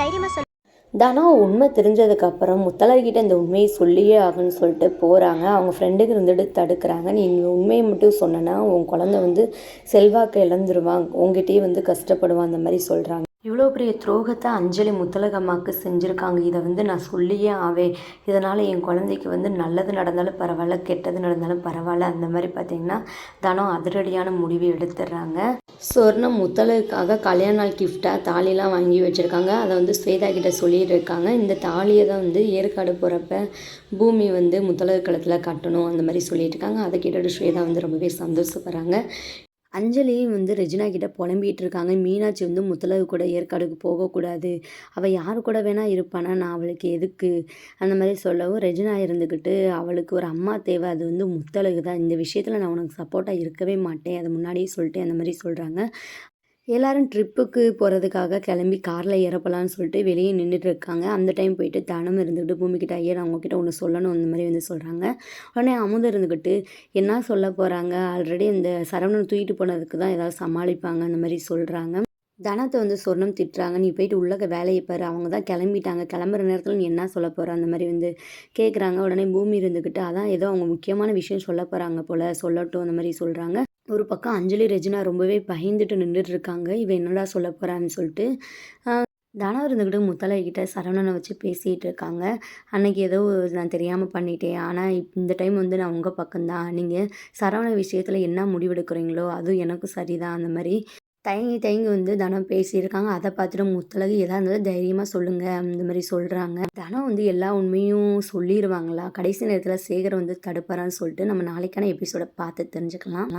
தைரியமாக சொல்லு தானா உண்மை தெரிஞ்சதுக்கப்புறம் முத்தலர்கிட்ட இந்த உண்மையை சொல்லியே ஆகுன்னு சொல்லிட்டு போகிறாங்க அவங்க ஃப்ரெண்டுக்கு இருந்துட்டு தடுக்கிறாங்க. நீங்கள் உண்மையை மட்டும் சொன்னனா உன் குழந்தை வந்து செல்வாக்கை இழந்துருவான். உங்ககிட்டயே வந்து கஷ்டப்படுவான் அந்த மாதிரி சொல்கிறாங்க இவ்வளோ பெரிய துரோகத்தை அஞ்சலி முத்தலகம்மாவுக்கு செஞ்சுருக்காங்க. இதை வந்து நான் சொல்லியே ஆவேன். இதனால் என் குழந்தைக்கு வந்து நல்லது நடந்தாலும் பரவாயில்ல கெட்டது நடந்தாலும் பரவாயில்ல. அந்த மாதிரி பார்த்தீங்கன்னா தனம் அதிரடியான முடிவு எடுத்துடுறாங்க சொர்ணம் முத்தலுக்காக கல்யாண நாள் கிஃப்டாக தாலிலாம் வாங்கி வச்சுருக்காங்க. அதை வந்து ஸ்வேதா கிட்ட சொல்லிட்டு இருக்காங்க இந்த தாலியை தான் வந்து ஏற்காடு போகிறப்ப பூமி வந்து முத்தலகு களத்தில் கட்டணும். அந்த மாதிரி சொல்லிட்டு இருக்காங்க அதை கேட்டுட்டு ஸ்வேதா வந்து ரொம்பவே சந்தோஷப்படுறாங்க. அஞ்சலியும் வந்து ரெஜினா கிட்ட புலம்பிகிட்டு இருக்காங்க மீனாட்சி வந்து முத்தலகு கூட ஏற்காடுக்கு போகக்கூடாது. அவள் யார் கூட வேணால் இருப்பானா? நான் அவளுக்கு எதுக்கு? அந்த மாதிரி சொல்லவும் ரெஜினா இருந்துக்கிட்டு அவளுக்கு ஒரு அம்மா தேவை. அது வந்து முத்தலகு தான் இந்த விஷயத்தில் நான் உனக்கு சப்போர்ட்டாக இருக்கவே மாட்டேன். அதை முன்னாடியே சொல்லிட்டு அந்த மாதிரி சொல்கிறாங்க எல்லாரும் ட்ரிப்புக்கு போகிறதுக்காக கிளம்பி காரில் இறப்பலான்னு சொல்லிட்டு வெளியே நின்றுட்டு இருக்காங்க அந்த டைம் போயிட்டு தனம் இருந்துக்கிட்டு பூமிக்கிட்ட ஐயர் அவங்கக்கிட்ட ஒன்று சொல்லணும் அந்த மாதிரி வந்து சொல்கிறாங்க உடனே அமுதம் இருந்துக்கிட்டு என்ன சொல்ல போகிறாங்க ஆல்ரெடி இந்த சரவணன் தூக்கிட்டு போனதுக்கு தான் ஏதாவது சமாளிப்பாங்க அந்த மாதிரி சொல்கிறாங்க தனத்தை வந்து சொர்ணம் திட்டுறாங்க. நீ போயிட்டு உள்ளக வேலையை பாரு. அவங்க தான் கிளம்பிட்டாங்க. கிளம்புற நேரத்தில் நீ என்ன சொல்ல போகிற அந்த மாதிரி வந்து கேட்குறாங்க உடனே பூமி இருந்துக்கிட்டு அதான் ஏதோ அவங்க முக்கியமான விஷயம் சொல்ல போகிறாங்க போல் சொல்லட்டும் அந்த மாதிரி சொல்கிறாங்க ஒரு பக்கம் அஞ்சலி ரெஜினா ரொம்பவே பயந்துட்டு நின்றுட்டு இருக்காங்க இவன் என்னடா சொல்ல போகிறான்னு சொல்லிட்டு தனம் இருந்துக்கிட்டு முத்தலை கிட்ட சரவணனை வச்சு பேசிகிட்டு இருக்காங்க அன்னைக்கு ஏதோ நான் தெரியாமல் பண்ணிட்டேன். ஆனால் இந்த டைம் வந்து நான் உங்கள் பக்கம்தான். நீங்கள் சரவண விஷயத்தில் என்ன முடிவெடுக்கிறீங்களோ அதுவும் எனக்கும் சரிதான். அந்த மாதிரி தயங்கி தயங்கி வந்து தனம் பேசியிருக்காங்க. அதை பார்த்துட்டு முத்தலகு எதாக இருந்தாலும் தைரியமாக சொல்லுங்கள் அந்த மாதிரி சொல்கிறாங்க தனம் வந்து எல்லா உண்மையும் சொல்லிடுவாங்களா கடைசி நேரத்தில் சேகர் வந்து தடுப்பாரான்னு சொல்லிட்டு நம்ம நாளைக்கான எபிசோடை பார்த்து தெரிஞ்சுக்கலாம்.